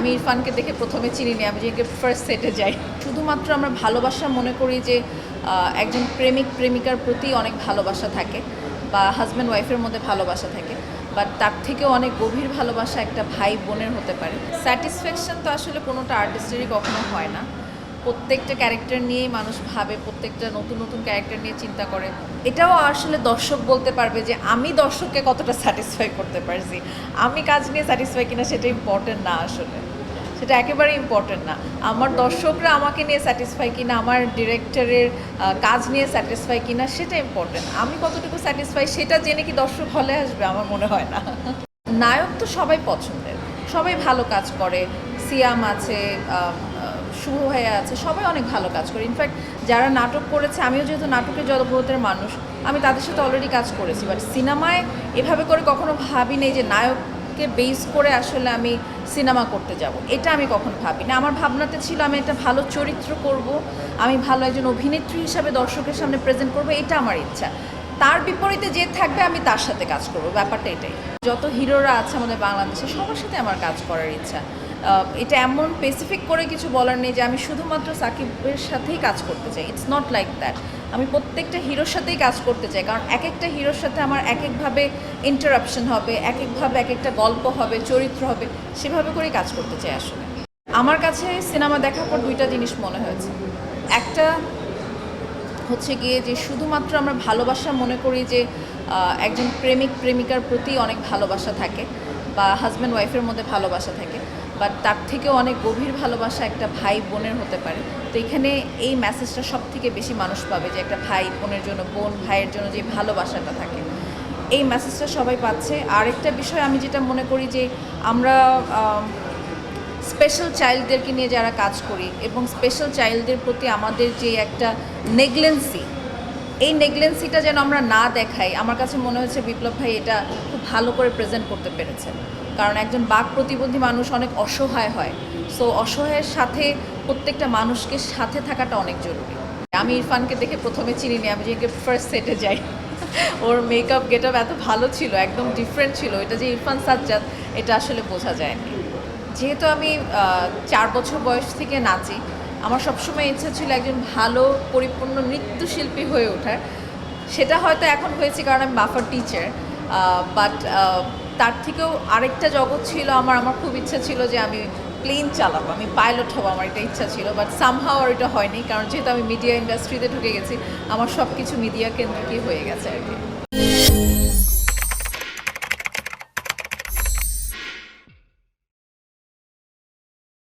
আমি ইরফানকে দেখে প্রথমে চিনি নি আমি যে ফার্স্ট সেটে যাই। শুধুমাত্র আমরা ভালোবাসা মনে করি যে একজন প্রেমিক, প্রেমিকার প্রতি অনেক ভালোবাসা থাকে বা হাজব্যান্ড ওয়াইফের মধ্যে ভালোবাসা থাকে বাট তার থেকেও অনেক গভীর ভালোবাসা একটা ভাই বোনের হতে পারে। স্যাটিসফ্যাকশন তো আসলে কোনোটা আর্টিস্টেরই কখনো হয় না। প্রত্যেকটা ক্যারেক্টার নিয়েই মানুষ ভাবে, প্রত্যেকটা নতুন নতুন ক্যারেক্টার নিয়ে চিন্তা করে। এটাও আসলে দর্শক বলতে পারবে যে আমি দর্শককে কতটা স্যাটিসফাই করতে পারছি। আমি কাজ নিয়ে স্যাটিসফাই কিনা সেটা ইম্পর্টেন্ট না আসলে। সেটা একেবারে ইম্পর্টেন্ট না। আমার দর্শকরা আমাকে নিয়ে স্যাটিসফাই কিনা, আমার ডিরেক্টরের কাজ নিয়ে স্যাটিসফাই কিনা সেটা ইম্পর্টেন্ট আমি কতটুকু স্যাটিসফাই সেটা জেনে কি দর্শক হলে আসবে? আমার মনে হয় না। নায়ক তো সবাই পছন্দের। সবাই ভালো কাজ করে। সিয়াম আছে শুভ হয়ে আছে। সবাই অনেক ভালো কাজ করে। ইনফ্যাক্ট যারা নাটক করেছে, আমিও যেহেতু নাটকের জগতের মানুষ, আমি তাদের সাথে অলরেডি কাজ করেছি। বাট সিনেমায় এভাবে করে কখনো ভাবি নেই যে নায়ককে বেস করে আসলে আমি সিনেমা করতে যাব। এটা আমি কখনো ভাবি না আমার ভাবনাতে ছিল আমি একটা ভালো চরিত্র করব, আমি ভালো একজন অভিনেত্রী হিসাবে দর্শকের সামনে প্রেজেন্ট করব, এটা আমার ইচ্ছা। তার বিপরীতে যে থাকবে, আমি তার সাথে কাজ করব। ব্যাপারটা এটাই। যত হিরোরা আছে আমাদের বাংলাদেশে, সবার সাথে আমার কাজ করার ইচ্ছা। এটা এমন স্পেসিফিক করে কিছু বলার নেই যে আমি শুধুমাত্র সাকিবের সাথেই কাজ করতে চাই। ইটস নট লাইক দ্যাট আমি প্রত্যেকটা হিরোর সাথেই কাজ করতে চাই। কারণ এক একটা হিরোর সাথে আমার এক একভাবে ইন্টারাপশন হবে এক একভাবে এক একটা গল্প হবে, চরিত্র হবে, সেভাবে করেই কাজ করতে চাই আসলে। আমার কাছে সিনেমা দেখার পর দুইটা জিনিস মনে হয়েছে। একটা হচ্ছে গিয়ে যে শুধুমাত্র আমরা ভালোবাসা মনে করি যে একজন প্রেমিক, প্রেমিকার প্রতি অনেক ভালোবাসা থাকে বা হাজব্যান্ড ওয়াইফের মধ্যে ভালোবাসা থাকে। বাট তার থেকেও অনেক গভীর ভালোবাসা একটা ভাই বোনের হতে পারে। তো এখানে এই মেসেজটা সব থেকে বেশি মানুষ পাবে যে একটা ভাই বোনের জন্য, বোন ভাইয়ের জন্য যে ভালোবাসাটা থাকে। এই মেসেজটা সবাই পাচ্ছে। আরেকটা বিষয় আমি যেটা মনে করি যে আমরা স্পেশাল চাইল্ডদেরকে নিয়ে যারা কাজ করি এবং স্পেশাল চাইল্ডদের প্রতি আমাদের যে একটা নেগলেন্সি এই নেগলেন্সিটা যেন আমরা না দেখাই, আমার কাছে মনে হয়েছে বিপ্লব ভাই এটা খুব ভালো করে প্রেজেন্ট করতে পেরেছেন। কারণ একজন বাক প্রতিবন্ধী মানুষ অনেক অসহায় হয়। সো অসহায়ের সাথে প্রত্যেকটা মানুষকে সাথে থাকাটা অনেক জরুরি। আমি ইরফানকে দেখে প্রথমে চিনি নি আমি যে ফার্স্ট সেটে যাই। ওর মেকআপ গেট এত ভালো ছিল, একদম ডিফারেন্ট ছিল। এটা যে ইরফান সাজ্জাদ, এটা আসলে বোঝা যায়নি। যেহেতু আমি চার বছর বয়স থেকে নাচি আমার সবসময় ইচ্ছা ছিল একজন ভালো, পরিপূর্ণ নৃত্যশিল্পী হয়ে ওঠার। সেটা হয়তো এখন হয়েছে কারণ আমি বাফার টিচার বাট তার থেকেও আরেকটা জগৎ ছিল আমার। আমার খুব ইচ্ছা ছিল যে আমি প্লেন চালাবো, আমি পাইলট হব, আমার এটা ইচ্ছা ছিল বাট সামহাও আর এটা হয়নি। কারণ যেহেতু আমি মিডিয়া ইন্ডাস্ট্রিতে ঢুকে গেছি, আমার সব কিছু মিডিয়া কেন্দ্রিকই হয়ে গেছে আর কি।